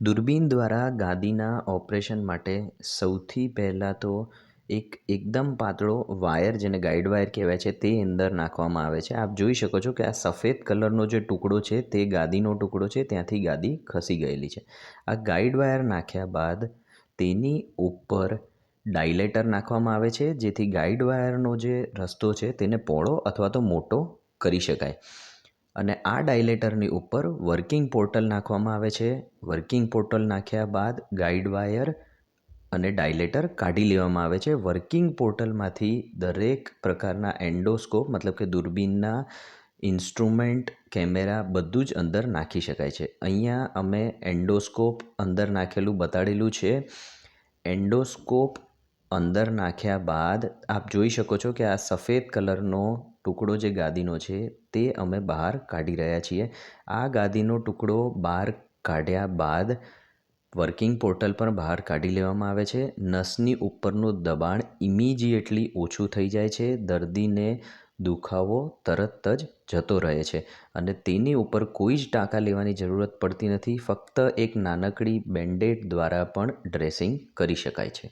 દૂરબીન દ્વારા ગાદીના ઓપરેશન માટે સૌથી પહેલાં તો એક એકદમ પાતળો વાયર, જેને ગાઈડ વાયર કહેવાય છે, તે અંદર નાખવામાં આવે છે. આપ જોઈ શકો છો કે આ સફેદ કલરનો જે ટુકડો છે, તે ગાદીનો ટુકડો છે, ત્યાંથી ગાદી ખસી ગયેલી છે. આ ગાઈડ વાયર નાખ્યા બાદ તેની ઉપર ડાયલેટર નાખવામાં આવે છે, જેથી ગાઈડ વાયરનો જે રસ્તો છે, તેને પહોળો અથવા તો મોટો કરી શકાય. અને આ ડાયલેટરની ઉપર વર્કિંગ પોર્ટલ નાખવામાં આવે છે. વર્કિંગ પોર્ટલ નાખ્યા બાદ ગાઈડ વાયર અને ડાયલેટર કાઢી લેવામાં આવે છે. વર્કિંગ પોર્ટલમાંથી દરેક પ્રકારના એન્ડોસ્કોપ, મતલબ કે દૂરબીનના ઇન્સ્ટ્રુમેન્ટ, કેમેરા બધું જ અંદર નાખી શકાય છે. અહીંયા અમે એન્ડોસ્કોપ અંદર નાખેલું બતાડેલું છે. એન્ડોસ્કોપ અંદર નાખ્યા બાદ આપ જોઈ શકો છો કે આ સફેદ કલરનો ટુકડો જે ગાદીનો છે, તે અમે બહાર કાઢી રહ્યા છીએ. આ ગાદીનો ટુકડો બહાર કાઢ્યા બાદ વર્કિંગ પોર્ટલ પણ બહાર કાઢી લેવામાં આવે છે. નસની ઉપરનું દબાણ ઇમિજિએટલી ઓછું થઈ જાય છે. દર્દીને દુખાવો તરત જ જતો રહે છે અને તેની ઉપર કોઈ જ ટાંકા લેવાની જરૂરત પડતી નથી. ફક્ત એક નાનકડી બેન્ડેડ દ્વારા પણ ડ્રેસિંગ કરી શકાય છે.